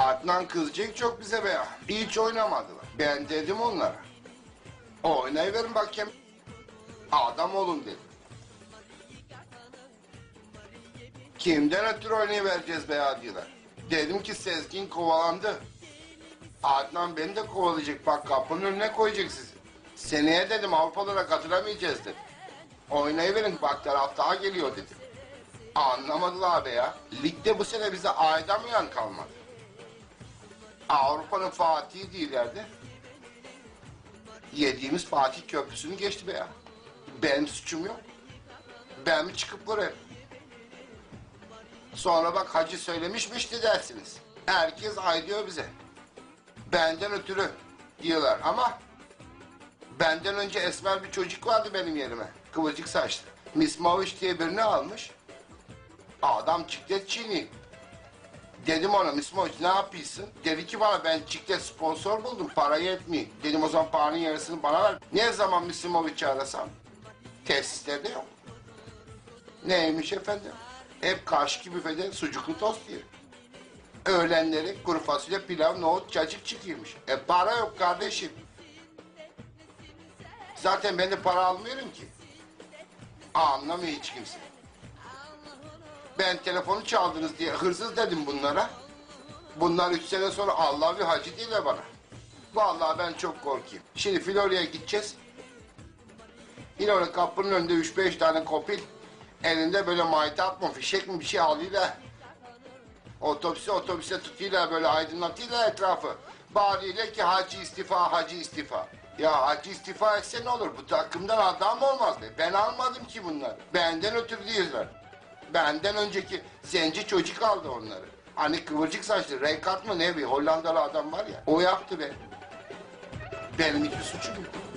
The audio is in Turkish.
Adnan kızacak çok bize be. Hiç oynamadılar. Ben dedim onlara. Oynayıverin bakayım. Adam olun dedim. Kimden ötürü oynayıvereceğiz be diyorlar. Dedim ki Sezgin kovalandı. Adnan beni de kovalayacak. Bak kapının önüne koyacak sizi. Seneye dedim Avrupalara katılamayacağız dedim. Oynayıverin bak taraf daha geliyor dedim. Anlamadılar be ya. Ligde bu sene bize aydamayan kalmadı. Avrupa'nın Fatih'i değillerdi. Yediğimiz Fatih Köprüsü'nü geçti be ya. Benim suçum yok. Ben mi çıkıp buraya? Sonra bak hacı söylemişmişti dersiniz. Herkes ay diyor bize. Benden ötürü diyorlar ama benden önce esmer bir çocuk vardı benim yerime. Kıvırcık saçlı. Miss Mavish diye birini almış. Adam çiklet çiğni. Dedim ona Mavish ne yapıyorsun? Dedi ki bana ben çiklet sponsor buldum para yetmiyor. Dedim o zaman paranın yarısını bana ver. Ne zaman Mavich'i arasam? Tesislerde yok. Neymiş efendim? Hep karşıki büfede sucuklu tost yiyor. Öğlenleri kuru fasulye, pilav, nohut, cacık çıkıyormuş. E para yok kardeşim. Zaten ben de para almıyorum ki. Anlamıyor hiç kimse. Ben telefonu çaldınız diye hırsız dedim bunlara. Bunlar üç sene sonra Allah bir hacı değiller bana. Vallahi ben çok korkayım. Şimdi Florya'ya gideceğiz. Yine öyle kapının önünde üç beş tane kopil. Elinde böyle maytap mı fişek mi bir şey alıyorlar. Otobüse otobüse tutuyorlar böyle aydınlatıyorlar etrafı. Bağırıyorlar ki hacı istifa, hacı istifa. Ya hacı istifa etse ne olur? Bu takımdan adam olmaz be. Ben almadım ki bunları. Benden ötürü değiller. Benden önceki zenci çocuk aldı onları. Hani kıvırcık saçlı, Rekat mı ne bir Hollandalı adam var ya. O yaptı be. Benim hiçbir suçum yok.